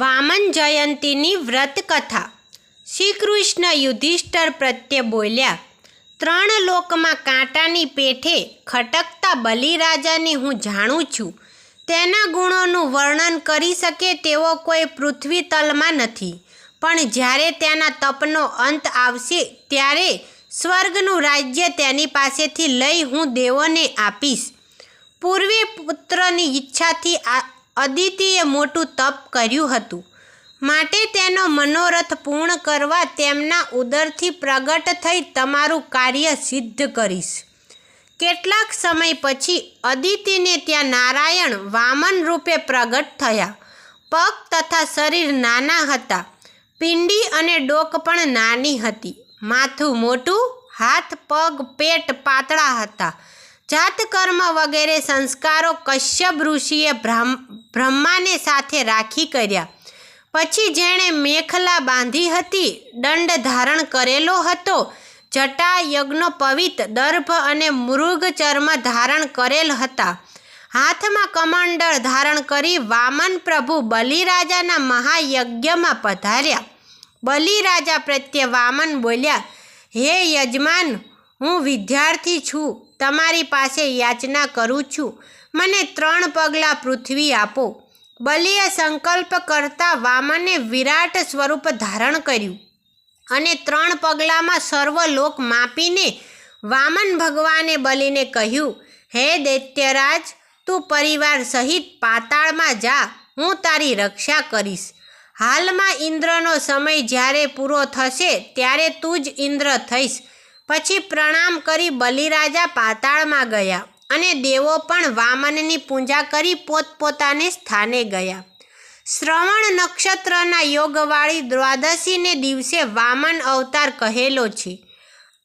વામન જયંતીની વ્રત કથા શ્રી કૃષ્ણ યુધિષ્ઠર પ્રત્યે બોલ્યા, ત્રણ લોકમાં કાંટાની પેઠે ખટકતા બલિરાજાને હું જાણું છું. તેના ગુણોનું વર્ણન કરી શકે તેવો કોઈ પૃથ્વી તલમાં નથી. પણ જ્યારે તેના તપનો અંત આવશે, ત્યારે સ્વર્ગનું રાજ્ય તેની પાસેથી લઈ હું દેવોને આપીશ. પૂર્વે પુત્રની ઈચ્છાથી આ અદિતિએ મોટું તપ કર્યું હતું. માટે તેનો મનોરથ પૂર્ણ કરવા તેમના ઉદરથી પ્રગટ થઈ તમારું કાર્ય સિદ્ધ કરીશ. કેટલાક સમય પછી અદિતિને ત્યાં નારાયણ વામન રૂપે પ્રગટ થયા. પગ તથા શરીર નાના હતા. પિંડી અને ડોક પણ નાની હતી. માથું મોટું, હાથ, પગ, પેટ પાતળા હતા. જાતકર્મ વગેરે સંસ્કારો કશ્યપ ઋષિએ બ્રહ્મ, બ્રહ્માને સાથે રાખી કર્યા. પછી જેણે મેખલા બાંધી હતી, દંડ ધારણ કરેલો હતો જટા યજ્ઞોપવિત દર્ભ અને મૃગ ચર્મ ધારણ કરેલ હતા. હાથમાં કમંડળ ધારણ કરી વામન પ્રભુ બલિરાજાના મહાયજ્ઞમાં પધાર્યા. બલિરાજા પ્રત્યે વામન બોલ્યા, હે યજમાન હું વિદ્યાર્થી છું, તમારી પાસે યાચના કરું છું. મને ત્રણ પગલાં પૃથ્વી આપો. બલિએ સંકલ્પ કરતા વામને વિરાટ સ્વરૂપ ધારણ કર્યું અને ત્રણ પગલામાં સર્વલોક માપીને વામન ભગવાને બલિને કહ્યું, હે દૈત્યરાજ, તું પરિવાર સહિત પાતાળમાં જા, હું તારી રક્ષા કરીશ. હાલમાં ઇન્દ્રનો સમય જ્યારે પૂરો થશે, ત્યારે તું જ ઇન્દ્ર થઈશ. પછી પ્રણામ કરી બલિરાજા પાતાળમાં ગયા અને દેવો પણ વામનની પૂજા કરી પોતપોતાને સ્થાને ગયા. શ્રવણ નક્ષત્રના યોગવાળી દ્વાદશીને દિવસે વામન અવતાર કહેલો છે.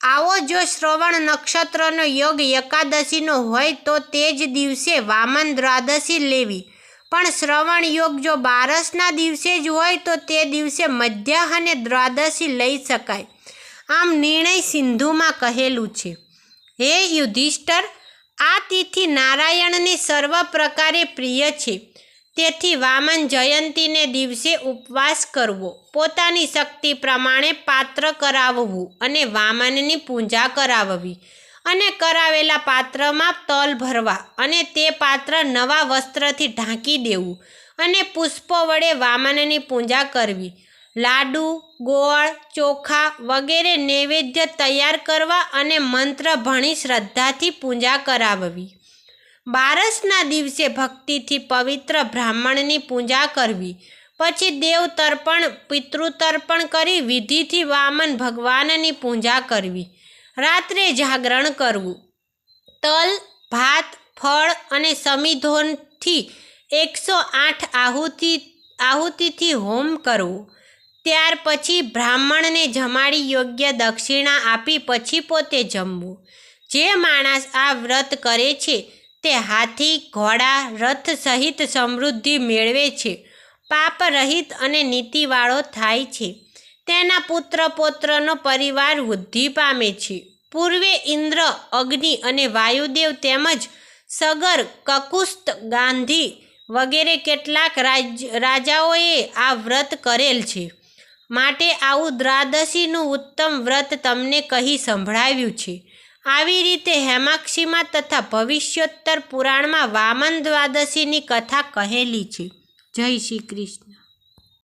આવો જો શ્રવણ નક્ષત્રનો યોગ એકાદશીનો હોય તો તે જ દિવસે વામન દ્વાદશી લેવી. પણ શ્રવણ યોગ જો બારસના દિવસે જ હોય તો તે દિવસે મધ્યાહને દ્વાદશી લઈ શકાય. આમ નિર્ણય સિંધુમાં કહેલું છે. હે યુધિષ્ઠર, આ તિથિ નારાયણને સર્વ પ્રકારે પ્રિય છે. તેથી વામન જયંતીને દિવસે ઉપવાસ કરવો, પોતાની શક્તિ પ્રમાણે પાત્ર કરાવવું અને વામનની પૂજા કરાવવી અને કરાવેલા પાત્રમાં તલ ભરવા અને તે પાત્ર નવા વસ્ત્રથી ઢાંકી દેવું અને પુષ્પો વડે વામનની પૂજા કરવી. લાડુ, ગોળ, ચોખા વગેરે નૈવેદ્ય તૈયાર કરવા અને મંત્ર ભણી શ્રદ્ધાથી પૂજા કરાવવી. બારસના દિવસે ભક્તિથી પવિત્ર બ્રાહ્મણની પૂજા કરવી. પછી દેવ તર્પણ પિતૃતર્પણ કરી વિધિથી વામન ભગવાનની પૂજા કરવી. રાત્રે જાગરણ કરવું. તલ, ભાત, ફળ અને સમિધોનથી એકસો આઠ આહુતિ, આહુતિથી હોમ કરવો. ત્યાર પછી બ્રાહ્મણને જમાડી યોગ્ય દક્ષિણા આપી પછી પોતે જમવું. જે માણસ આ વ્રત કરે છે, તે હાથી, ઘોડા, રથ સહિત સમૃદ્ધિ મેળવે છે. પાપ રહિત અને નીતિવાળો થાય છે. તેના પુત્ર પૌત્રનો પરિવાર વૃદ્ધિ પામે છે. પૂર્વે ઇન્દ્ર, અગ્નિ અને વાયુદેવ તેમજ સગર, કકુસ્ત, ગાંધી વગેરે કેટલાક રાજ, રાજાઓએ આ વ્રત કરેલ છે. માટે આવું દ્વાદશીનું ઉત્તમ વ્રત તમને કહી સંભળાવ્યું છે. આવી રીતે હેમાક્ષીમાં તથા ભવિષ્યોત્તર પુરાણમાં વામન દ્વાદશીની કથા કહેલી છે. જય શ્રી કૃષ્ણ.